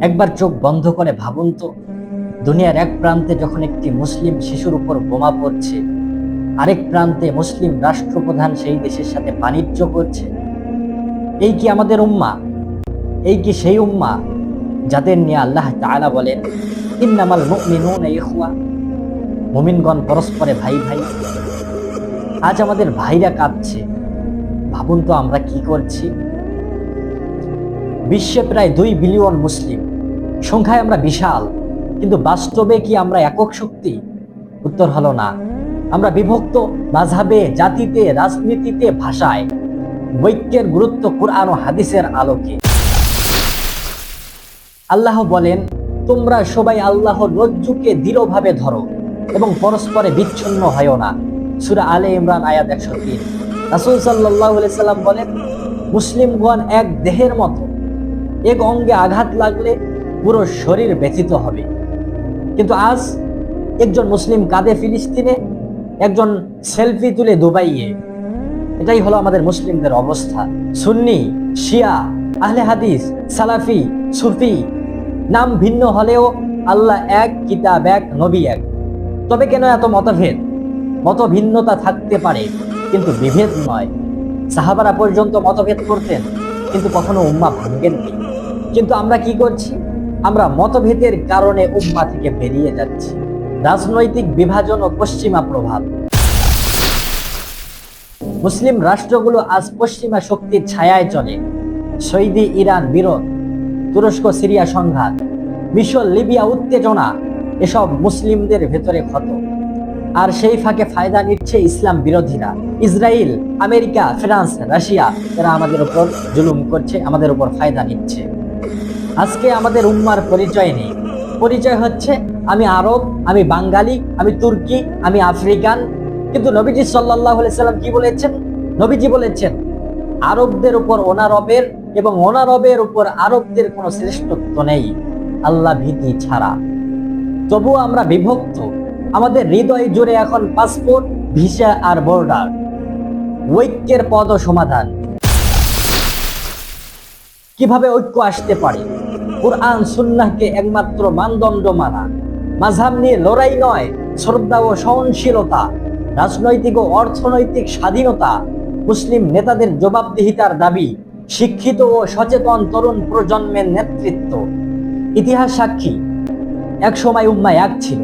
একবার চোখ বন্ধ করে ভাবুন তো, দুনিয়ার এক প্রান্তে যখন একটি মুসলিম শিশুর উপর বোমা পড়ছে, আরেক প্রান্তে মুসলিম রাষ্ট্রপ্রধান সেই দেশের সাথে বাণিজ্য করছে। এই কি আমাদের উম্মা? এই কি সেই উম্মা যাদের নিয়ে আল্লাহ তাআলা বলেন, ইন্নামাল মুমিনুনা মুমিনগণ পরস্পরে ভাই ভাই। আজ আমাদের ভাইরা কাঁদছে। ভাবুন তো আমরা কি করছি? বিশ্বে প্রায় দুই বিলিয়ন মুসলিম। সংখ্যায় আমরা বিশাল, কিন্তু বাস্তবে কি আমরা একক শক্তি? উত্তর হলো না। আমরা বিভক্ত মাঝাবে জাতিতে, রাজনীতিতে ভাষায়। বৈক্যের গুরুত্ব কোরআন ও হাদিসের আলোকে। আল্লাহ বলেন, তোমরা সবাই আল্লাহর রজ্জুকে দৃঢ়ভাবে ধরো এবং পরস্পরে বিচ্ছিন্ন হয় না। সুরা আলে ইমরান, আয়াত একশো তিন রাসুল সাল্লাহ সাল্লাম বলেন, মুসলিমগণ এক দেহের মতো এক অঙ্গে আঘাত লাগলে পুরো শরীর ব্যথিত হবে। কিন্তু আজ একজন মুসলিম কাঁদে ফিলিস্তিনে, একজন সেলফি তুলে দুবাইয়ে। এটাই হলো আমাদের মুসলিমদের অবস্থা। সুন্নি, শিয়া, আহলে হাদিস, সালাফি, সুফি, নাম ভিন্ন হলেও আল্লাহ এক, কিতাব এক, নবী এক। তবে কেন এত মতভেদ? মত ভিন্নতা থাকতে পারে, কিন্তু বিভেদ নয়। সাহাবারা পর্যন্ত মতভেদ করতেন, কিন্তু কখনো উম্মা ভাঙ্গেননি কিন্তু আমরা কি করছি? আমরা মতভেদের কারণে উম্মা থেকে বেরিয়ে যাচ্ছি। রাজনৈতিক বিভাজন ও পশ্চিমা প্রভাব। মুসলিম রাষ্ট্রগুলো আজ পশ্চিমা শক্তির ছায়ায় চলে। সৌদি, ইরান বিরোধ তুরস্ক, সিরিয়া সংঘাত, মিশর, লিবিয়া উত্তেজনা, এসব মুসলিমদের ভেতরে ক্ষত। আর সেই ফাঁকে ফায়দা নিচ্ছে ইসলাম বিরোধীরা। ইসরায়েল আমেরিকা, ফ্রান্স, রাশিয়া, এরা আমাদের উপর জুলুম করছে, আমাদের উপর ফায়দা নিচ্ছে। আজকে আমাদের উম্মার পরিচয় নেই। পরিচয় হচ্ছে, আমি আরব, আমি বাঙালি, আমি তুর্কি, আমি আফ্রিকান। কিন্তু নবীজি সাল্লাহ সাল্লাম কি বলেছেন? নবীজি বলেছেন, আরবদের উপর অনারবের এবং অনারবের উপর আরবদের কোনো শ্রেষ্ঠত্ব নেই। আল্লাহ ভীতি ছাড়া। তবুও আমরা বিভক্ত। আমাদের হৃদয় জুড়ে এখন পাসপোর্ট, ভিসা আর বর্ডার। ঐক্যের পদ সমাধান। কীভাবে ঐক্য আসতে পারে? কোরআন সুন্নাহকে একমাত্র মানদণ্ড মানা। মাঝাব নিয়ে লড়াই নয়, শ্রদ্ধা ও সহনশীলতা, রাজনৈতিক ও অর্থনৈতিক স্বাধীনতা, মুসলিম নেতাদের জবাবদিহিতার দাবি, শিক্ষিত ও সচেতন তরুণ প্রজন্মের নেতৃত্ব। ইতিহাস সাক্ষী, এক সময় উম্মা এক ছিল।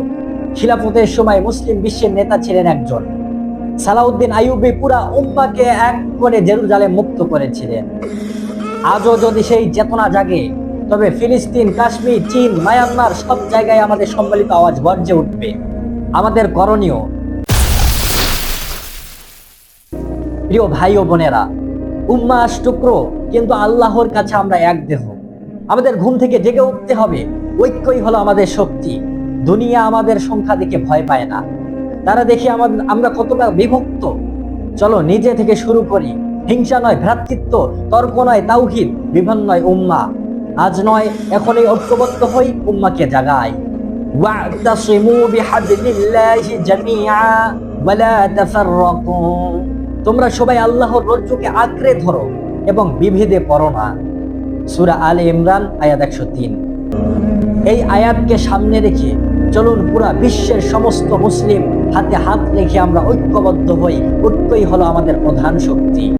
খিলাফতের সময় মুসলিম বিশ্বের নেতা ছিলেন একজন। সালাউদ্দিন আইয়ুবি পুরা উম্মাকে এক করে জেরুজালে মুক্ত করেছিলেন। আজও যদি সেই চেতনা জাগে, তবে ফিলিস্তিন, কাশ্মীর, চীন, মায়ানমার সব জায়গায় আমাদের সম্মিলিত আওয়াজ গর্জে উঠবে। আমাদের করণীয়। প্রিয় ভাই ও বোনেরা উম্মাস টুকরো, কিন্তু আল্লাহর কাছে আমরা এক দেহ। আমাদের ঘুম থেকে জেগে উঠতে হবে, ঐক্যই হলো আমাদের শক্তি। দুনিয়া আমাদের সংখ্যা দেখে ভয় পায় না। তারা দেখি আমাদের আমরা কতটা বিভক্ত। চলো নিজে থেকে শুরু করি। হিংসা নয় ভ্রাতৃত্ব তর্ক নয় তাওহিদ বিভিন্ন নয় উম্মা আজ নয় এখনই ঐক্যবদ্ধ হই উম্মাকে জাগাই واعتصموا بحبل الله جميعا ولا تفرقوا তোমরা সবাই আল্লাহর রজ্জুকে আঁকড়ে ধরো এবং বিভেদে পড়ো না সূরা আলে ইমরান আয়াত একশো তিন এই আয়াতকে সামনে রেখে চলুন পুরা বিশ্বের সমস্ত মুসলিম হাতে হাত রেখে আমরা ঐক্যবদ্ধ হই ঐক্যই হলো আমাদের প্রধান শক্তি